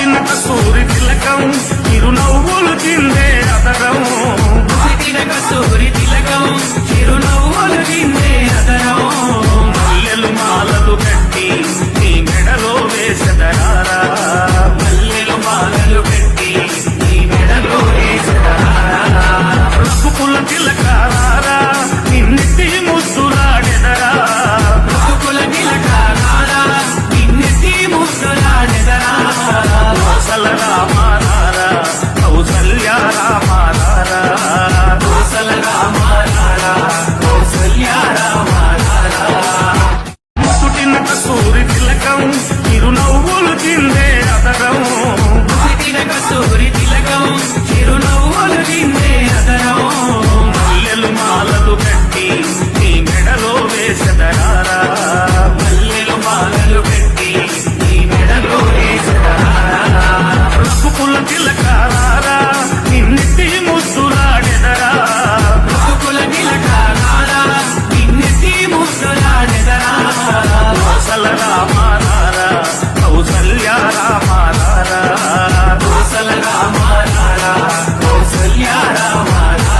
పుట్టిన కస్తూరి తిలకం చిరునవ్వులు తిందే